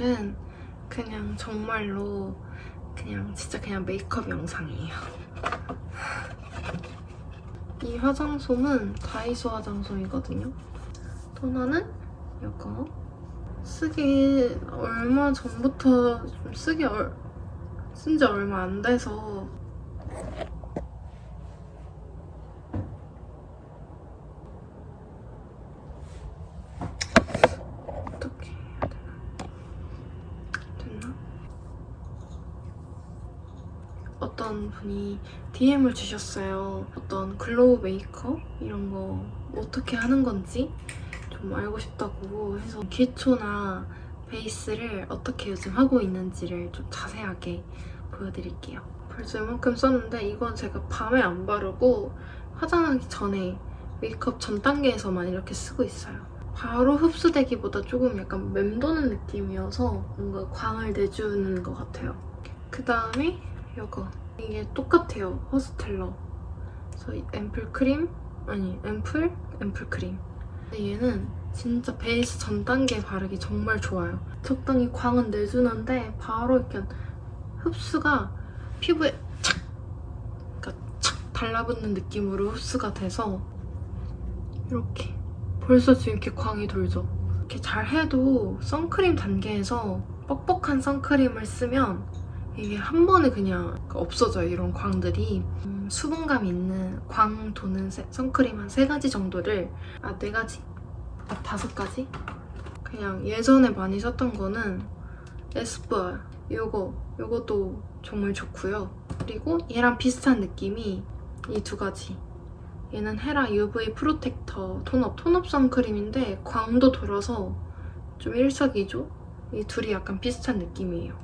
오늘은 그냥 정말로 그냥 진짜 그냥 메이크업 영상이에요. 이 화장솜은 다이소 화장솜이거든요. 토너는 이거 쓰기 얼마 전부터 좀 쓰기 얼, 쓴지 얼마 안 돼서 어떻게 해야 되나? 됐나? 어떤 분이 DM을 주셨어요. 어떤 글로우 메이크업 이런 거 어떻게 하는 건지 좀 알고 싶다고 해서 기초나 베이스를 어떻게 요즘 하고 있는지를 좀 자세하게 보여드릴게요. 벌써 이만큼 썼는데 이건 제가 밤에 안 바르고 화장하기 전에 메이크업 전 단계에서만 이렇게 쓰고 있어요. 바로 흡수되기보다 조금 약간 맴도는 느낌이어서 뭔가 광을 내주는 것 같아요. 그 다음에 이거 이게 똑같아요. 호스텔러. 그래서 이 앰플 크림 아니 앰플 앰플 크림. 근데 얘는 진짜 베이스 전 단계 바르기 정말 좋아요. 적당히 광은 내주는데 바로 이렇게 흡수가 피부에 착, 그러니까 착 달라붙는 느낌으로 흡수가 돼서 이렇게 벌써 지금 이렇게 광이 돌죠. 이렇게 잘 해도 선크림 단계에서 뻑뻑한 선크림을 쓰면 이게 한 번에 그냥 없어져요 이런 광들이. 음, 수분감 있는 광 도는 세- 선크림 한 세 가지 정도를 아 네 가지? 아 다섯 가지? 그냥 예전에 많이 썼던 거는 에스쁘아 요거. 요것도 정말 좋고요. 그리고 얘랑 비슷한 느낌이 이 두 가지. 얘는 헤라 UV 프로텍터 톤업 톤업 선크림인데 광도 돌아서 좀 일석이조? 이 둘이 약간 비슷한 느낌이에요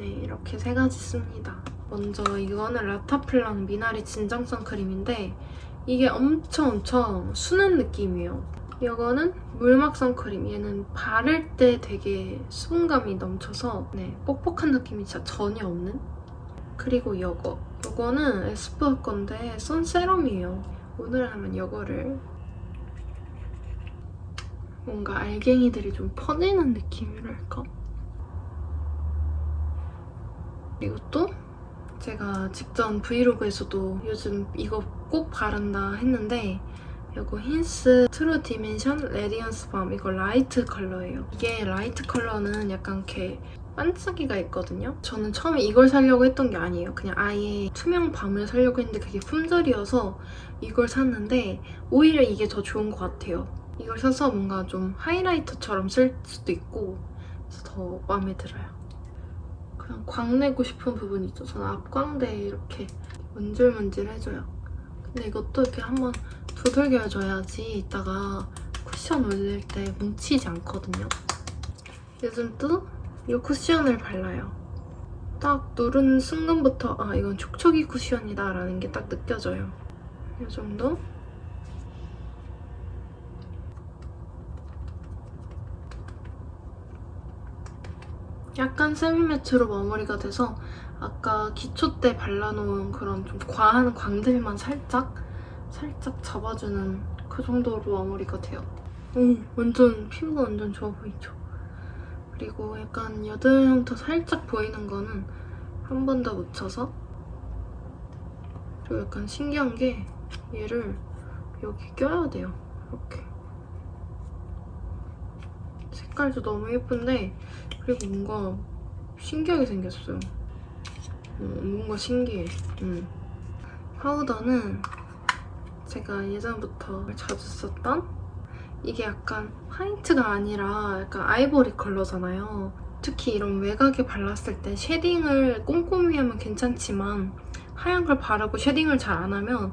네, 이렇게 세 가지 씁니다. 먼저 이거는 라타플랑 미나리 진정 선크림인데 이게 엄청 엄청 순한 느낌이에요. 이거는 물막 선크림. 얘는 바를 때 되게 수분감이 넘쳐서 네, 뻑뻑한 느낌이 진짜 전혀 없는? 그리고 이거. 이거는 에스쁘아 건데 선 세럼이에요. 오늘 하면 이거를 뭔가 알갱이들이 좀 퍼지는 느낌이랄까? 그리고 또 제가 직전 브이로그에서도 요즘 이거 꼭 바른다 했는데 이거 힌스 트루 디멘션 레디언스 밤 이거 라이트 컬러예요. 이게 라이트 컬러는 약간 이렇게 반짝이가 있거든요. 저는 처음에 이걸 사려고 했던 게 아니에요. 그냥 아예 투명 밤을 사려고 했는데 그게 품절이어서 이걸 샀는데 오히려 이게 더 좋은 것 같아요. 이걸 사서 뭔가 좀 하이라이터처럼 쓸 수도 있고 그래서 더 마음에 들어요. 그냥 광내고 싶은 부분이 있죠. 저는 앞광대에 이렇게 문질문질해줘요. 근데 이것도 이렇게 한번 두들겨줘야지 이따가 쿠션 올릴 때 뭉치지 않거든요. 요즘 또 이 쿠션을 발라요. 딱 누른 순간부터 아 이건 촉촉이 쿠션이다 라는 게 딱 느껴져요. 이 정도? 약간 세미매트로 마무리가 돼서 아까 기초 때 발라놓은 그런 좀 과한 광들만 살짝 살짝 잡아주는 그 정도로 마무리가 돼요. 오, 완전 피부가 완전 좋아 보이죠? 그리고 약간 여드름부터 살짝 보이는 거는 한 번 더 묻혀서 그리고 약간 신기한 게 얘를 여기 껴야 돼요. 이렇게. 색깔도 너무 예쁜데 그리고 뭔가 신기하게 생겼어요. 어, 뭔가 신기해. 음. 파우더는 제가 예전부터 자주 썼던 이게 약간 화이트가 아니라 약간 아이보리 컬러잖아요. 특히 이런 외곽에 발랐을 때 쉐딩을 꼼꼼히 하면 괜찮지만 하얀 걸 바르고 쉐딩을 잘 안 하면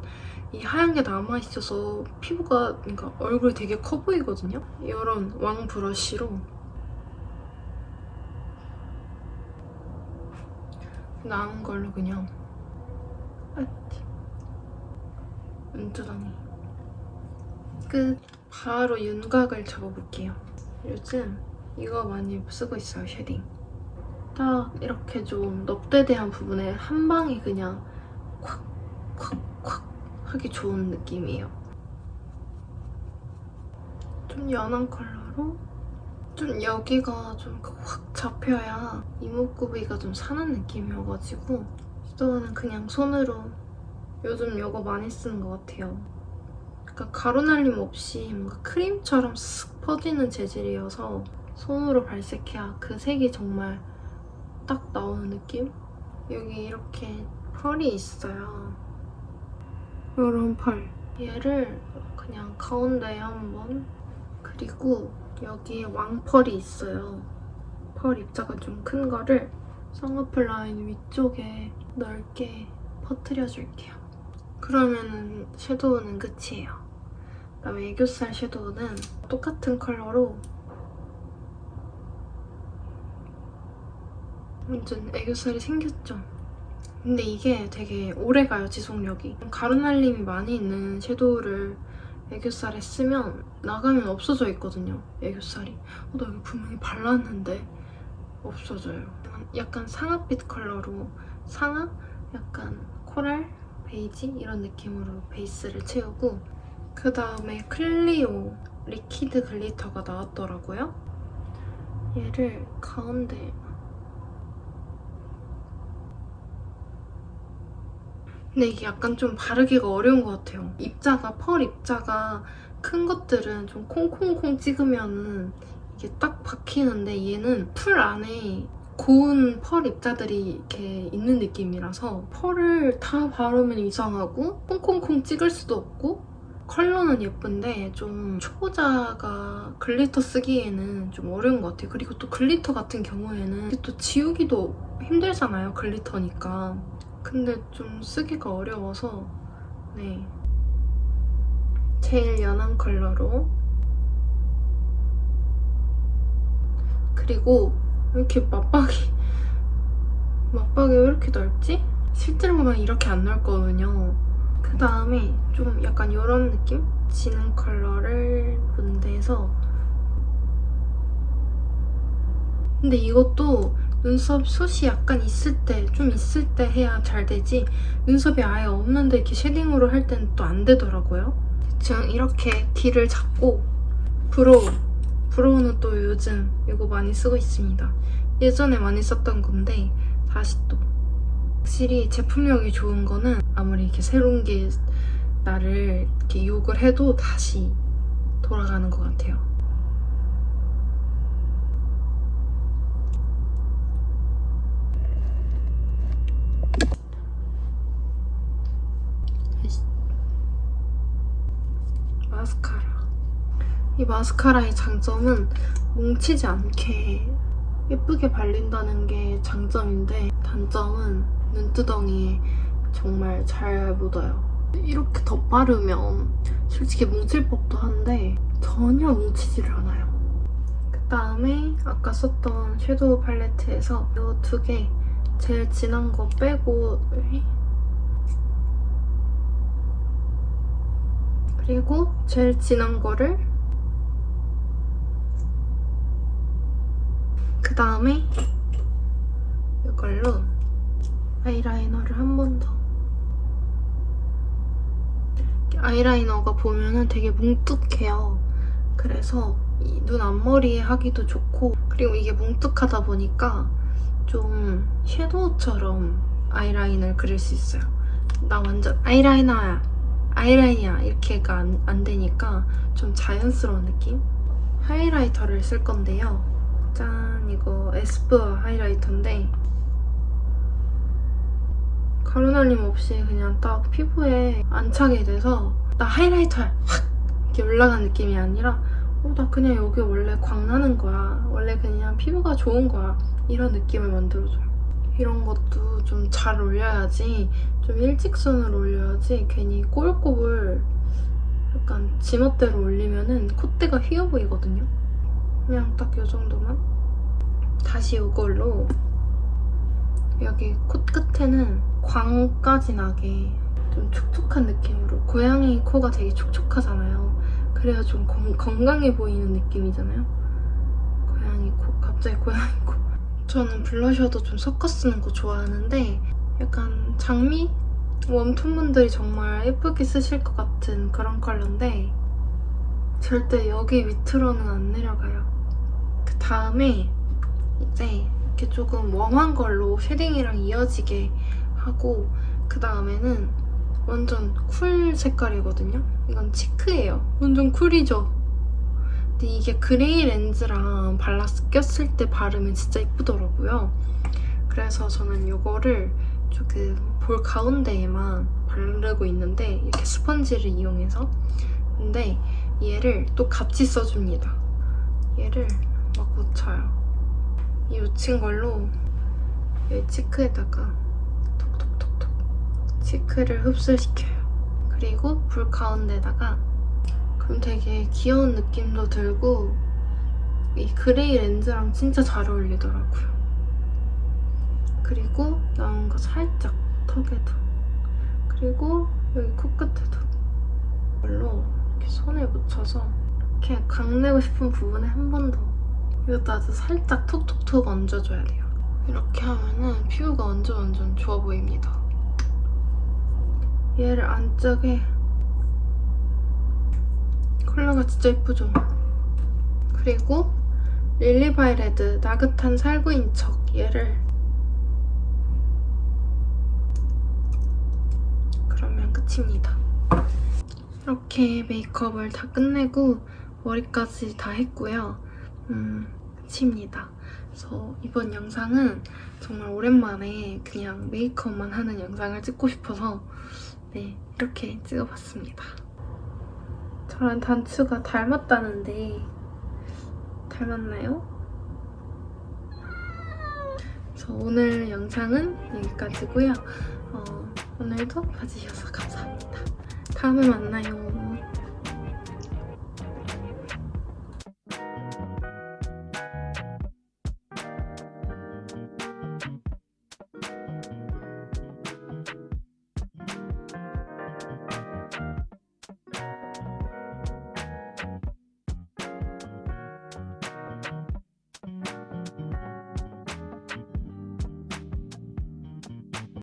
이 하얀 게 남아있어서 피부가 그러니까 얼굴이 되게 커 보이거든요. 이런 왕 브러쉬로. 남은 걸로 그냥. 아띠 은두덩이. 끝. 바로 윤곽을 잡아볼게요. 요즘 이거 많이 쓰고 있어요 쉐딩. 딱 이렇게 좀 넙대대한 부분에 한 방에 그냥 콱 콱 콱 하기 좋은 느낌이에요 좀 연한 컬러로 좀 여기가 좀 확 잡혀야 이목구비가 좀 사는 느낌이어가지고 섀도우는 그냥 손으로 요즘 이거 많이 쓰는 것 같아요. 그러니까 가루 날림 없이 뭔가 크림처럼 쓱 퍼지는 재질이어서 손으로 발색해야 그 색이 정말 딱 나오는 느낌? 여기 이렇게 펄이 있어요. 이런 펄. 얘를 그냥 가운데에 한번 그리고 여기에 왕펄이 있어요. 펄 입자가 좀 큰 거를 쌍꺼풀 라인 위쪽에 넓게 퍼뜨려줄게요. 그러면은 섀도우는 끝이에요. 그다음에 애교살 섀도우는 똑같은 컬러로 완전 애교살이 생겼죠? 근데 이게 되게 오래 가요, 지속력이. 가루 날림이 많이 있는 섀도우를 애교살에 쓰면 나가면 없어져 있거든요, 애교살이. 어, 나 여기 분명히 발랐는데 없어져요. 약간 상아빛 컬러로 상아? 약간 코랄? 베이지? 이런 느낌으로 베이스를 채우고 그 다음에 클리오 리퀴드 글리터가 나왔더라고요. 얘를 가운데 근데 이게 약간 좀 바르기가 어려운 것 같아요. 입자가 펄 입자가 큰 것들은 좀 콩콩콩 찍으면은 이게 딱 박히는데 얘는 풀 안에 고운 펄 입자들이 이렇게 있는 느낌이라서 펄을 다 바르면 이상하고 콩콩콩 찍을 수도 없고 컬러는 예쁜데 좀 초보자가 글리터 쓰기에는 좀 어려운 것 같아요. 그리고 또 글리터 같은 경우에는 또 지우기도 힘들잖아요. 글리터니까. 근데 좀 쓰기가 어려워서 네 제일 연한 컬러로 그리고 왜 이렇게 맞박이 맞박이 왜 이렇게 넓지? 실제로 보면 이렇게 안 넓거든요 그 다음에 좀 약간 이런 느낌? 진한 컬러를 문대서 근데 이것도 눈썹 숱이 약간 있을 때, 좀 있을 때 해야 잘 되지 눈썹이 아예 없는데 이렇게 쉐딩으로 할 때는 또 안 되더라고요. 지금 이렇게 뒤를 잡고 브로우. 브로우는 또 요즘 이거 많이 쓰고 있습니다. 예전에 많이 썼던 건데 다시 또 확실히 제품력이 좋은 거는 아무리 이렇게 새로운 게 나를 이렇게 유혹을 해도 다시 돌아가는 것 같아요. 마스카라. 이 마스카라의 장점은 뭉치지 않게 예쁘게 발린다는 게 장점인데 단점은 눈두덩이에 정말 잘 묻어요. 이렇게 덧바르면 솔직히 뭉칠 법도 한데 전혀 뭉치지를 않아요. 그 다음에 아까 썼던 섀도우 팔레트에서 이 두 개 제일 진한 거 빼고 그리고 제일 진한 거를 그 다음에 이걸로 아이라이너를 한 번 더. 아이라이너가 보면은 되게 뭉툭해요. 그래서 이눈 앞머리에 하기도 좋고 그리고 이게 뭉툭하다 보니까 좀 섀도우처럼 아이라인을 그릴 수 있어요. 나 완전 아이라이너야. 아이라인이야. 이렇게가 안, 안 되니까 좀 자연스러운 느낌? 하이라이터를 쓸 건데요. 짠! 이거 에스쁘아 하이라이터인데 가루 날림 없이 그냥 딱 피부에 안착이 돼서 나 하이라이터야! 확! 이렇게 올라간 느낌이 아니라 어, 나 그냥 여기 원래 광나는 거야. 원래 그냥 피부가 좋은 거야. 이런 느낌을 만들어줘요. 이런 것도 좀 잘 올려야지 좀 일직선으로 올려야지 괜히 꼬불꼬불 약간 지멋대로 올리면은 콧대가 휘어 보이거든요. 그냥 딱 이 정도만. 다시 이걸로 여기 코끝에는 광까지 나게 좀 촉촉한 느낌으로 고양이 코가 되게 촉촉하잖아요. 그래야 좀 건, 건강해 보이는 느낌이잖아요. 고양이 코, 갑자기 고양이 코. 저는 블러셔도 좀 섞어 쓰는 거 좋아하는데 약간 장미? 웜톤 분들이 정말 예쁘게 쓰실 것 같은 그런 컬러인데 절대 여기 밑으로는 안 내려가요. 그 다음에 이제 이렇게 조금 웜한 걸로 쉐딩이랑 이어지게 하고 그 다음에는 완전 쿨 색깔이거든요. 이건 치크예요. 완전 쿨이죠. 근데 이게 그레이 렌즈랑 발라스 꼈을 때 바르면 진짜 이쁘더라고요. 그래서 저는 이거를 조금 볼 가운데에만 바르고 있는데 이렇게 스펀지를 이용해서 근데 얘를 또 같이 써줍니다. 얘를 막 묻혀요. 이 묻힌 걸로 여기 치크에다가 톡톡톡톡 치크를 흡수시켜요. 그리고 불 가운데다가 그럼 되게 귀여운 느낌도 들고 이 그레이 렌즈랑 진짜 잘 어울리더라고요. 그리고 나온 거 살짝 턱에도 그리고 여기 코끝에도 이걸로 이렇게 손에 묻혀서 이렇게 강내고 싶은 부분에 한 번 더 아주 살짝 톡톡톡 얹어줘야 돼요. 이렇게 하면은 피부가 완전 완전 좋아 보입니다. 얘를 안쪽에 컬러가 진짜 예쁘죠? 그리고 릴리바이레드 나긋한 살구인 척 얘를 그러면 끝입니다. 이렇게 메이크업을 다 끝내고 머리까지 다 했고요. 음, 끝입니다. 그래서 이번 영상은 정말 오랜만에 그냥 메이크업만 하는 영상을 찍고 싶어서 네, 이렇게 찍어봤습니다. 저랑 단추가 닮았다는데 닮았나요? 그래서 오늘 영상은 여기까지고요. 어, 오늘도 봐주셔서 감사합니다. 다음에 만나요.